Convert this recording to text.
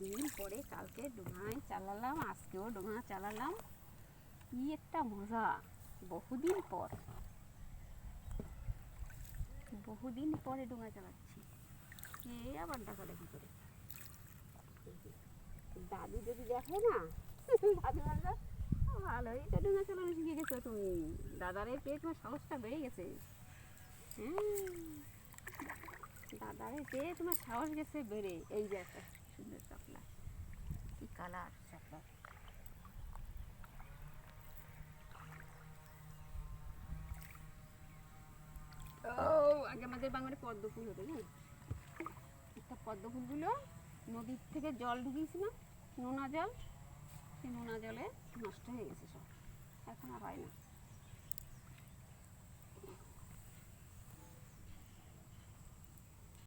দিন পরে কালকে ডোঙায় চালালাম, আজকেও ডোঙা চালালাম। কি একটা মজা, বহুদিন পর। বহুদিন পরে ডোঙা চালাচ্ছি। কে আবার ডাকাডাকি করে। দাদু যদি দেখে না, দাদু ভালোই তো ডোঙা চালানো শিখে গেছো তুমি। দাদারে পেয়ে তোমার সাহসটা বেড়ে গেছে। হ্যাঁ। তোমার সাহস গেছে বেড়ে এই যে একটা সুন্দর কি কালার ও আগে আমাদের বাঙালি পদ্ম ফুল হতো না একটা পদ্ম ফুলগুলো নদীর থেকে জল ঢুকিয়েছিলাম নোনা জল। সেই নোনা জলে নষ্ট হয়ে গেছে সব।